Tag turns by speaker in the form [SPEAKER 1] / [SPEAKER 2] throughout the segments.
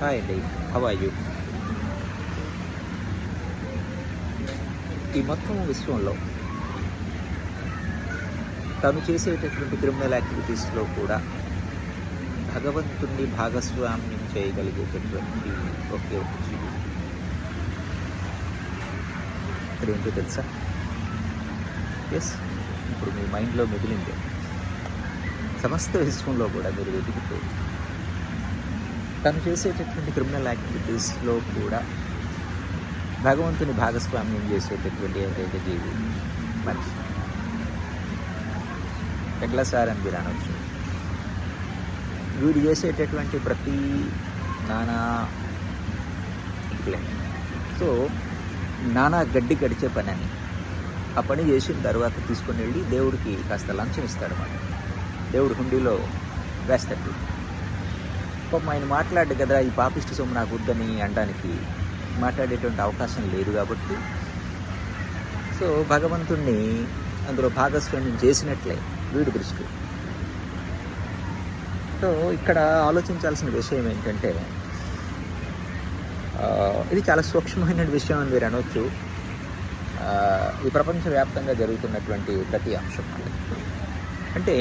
[SPEAKER 1] Hi Dave, how are you ఈ మొత్తం విశ్వంలో తను చేసేటటువంటి క్రిమినల్ యాక్టివిటీస్లో కూడా భగవంతుణ్ణి భాగస్వామ్యం చేయగలిగేటటువంటి ఒకే ఒక జీవి అదేంటో తెలుసా ఎస్ ఇప్పుడు మీ మైండ్లో మిగిలింది సమస్త విశ్వంలో కూడా మీరు వెతికితే తను చేసేటటువంటి క్రిమినల్ యాక్టివిటీస్లో కూడా భగవంతుని భాగస్వామ్యం చేసేటటువంటి ఏదైతే జీవి మనిషి. ఎట్లా సార్ అని మీరు అనొచ్చు. వీడు చేసేటటువంటి ప్రతి నానా ఇట్లే. సో నానా గడ్డి గడిచే పని అని ఆ పని చేసిన తర్వాత తీసుకొని వెళ్ళి దేవుడికి కాస్త లంచం ఇస్తాడు అన్నమాట దేవుడు హుండీలో వేస్తాడు. పాపం ఆయన మాట్లాడు కదా ఈ పాపిష్టి సొమ్ము నాకు వద్దని అనడానికి మాట్లాడేటువంటి అవకాశం లేదు కాబట్టి. సో భగవంతుణ్ణి అందులో భాగస్వామ్యం చేసినట్లే వీడు దృష్టి. సో ఇక్కడ ఆలోచించాల్సిన విషయం ఏంటంటే ఇది చాలా సూక్ష్మమైన విషయం అని మీరు అనొచ్చు. ఈ ప్రపంచవ్యాప్తంగా జరుగుతున్నటువంటి ప్రతి అంశం. అంటే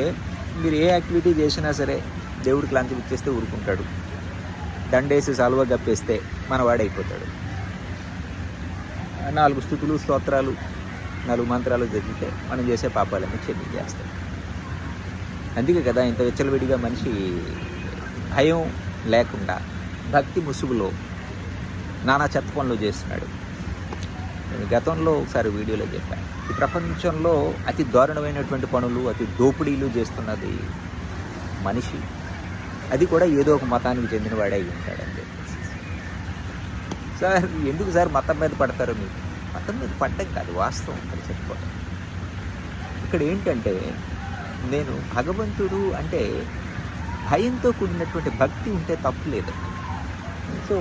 [SPEAKER 1] మీరు ఏ యాక్టివిటీ చేసినా సరే దేవుడికి లంచం ఇచ్చేస్తే ఊరుకుంటాడు. దండేసి సాల్వ గప్పేస్తే మనవాడైపోతాడు నాలుగు స్థుతులు స్తోత్రాలు నాలుగు మంత్రాలు చదివితే మనం చేసే పాపాలన్నీ క్షమించేస్తాం అందుకే కదా ఇంత వెచ్చలవిడిగా మనిషి భయం లేకుండా భక్తి ముసుగులో నానా చెత్త పనులు చేస్తున్నాడు. నేను గతంలో ఒకసారి వీడియోలో చెప్పాను. ఈ ప్రపంచంలో అతి దారుణమైనటువంటి పనులు అతి దోపిడీలు చేస్తున్నది మనిషి. అది కూడా ఏదో ఒక మతానికి చెందినవాడే అయి ఉంటాడని చెప్పేసి సార్ ఎందుకు సార్ మతం మీద పడతారు మీరు? మతం మీద పడ్డం కాదు వాస్తవం ఇక్కడ చెప్పుకోవడం ఇక్కడ ఏంటంటే నేను భగవంతుడు అంటే భయంతో కూడినటువంటి భక్తి ఉంటే తప్పు లేదు. సో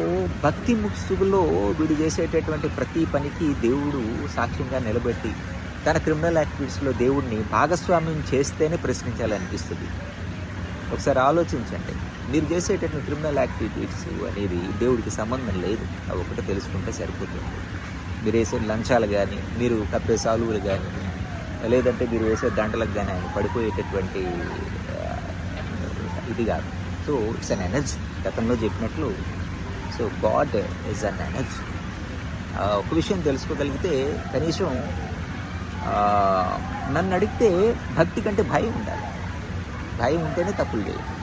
[SPEAKER 1] భక్తి ముక్సులో వీడు చేసేటటువంటి ప్రతి పనికి దేవుడు సాక్ష్యంగా నిలబెట్టి తన క్రిమినల్ యాక్టివిటీస్లో దేవుడిని భాగస్వామ్యం చేస్తేనే ప్రశ్నించాలనిపిస్తుంది. ఒకసారి ఆలోచించండి. మీరు చేసేటటువంటి క్రిమినల్ యాక్టివిటీస్ అనేది దేవుడికి సంబంధం లేదు. అవి ఒకటి తెలుసుకుంటే సరిపోతుంది. మీరు వేసే లంచాలు కానీ మీరు కప్పే సాలువులు కానీ లేదంటే మీరు వేసే దండలకు కానీ ఆయన పడిపోయేటటువంటి ఇది కాదు. సో ఇట్స్ అన్ ఎనర్జీ గతంలో చెప్పినట్లు so God is an energy ఒక విషయం తెలుసుకోగలిగితే కనీసం నన్ను అడిగితే భక్తి కంటే భయం ఉండాలి. భయం ఉంటేనే తప్పులు చేయాలి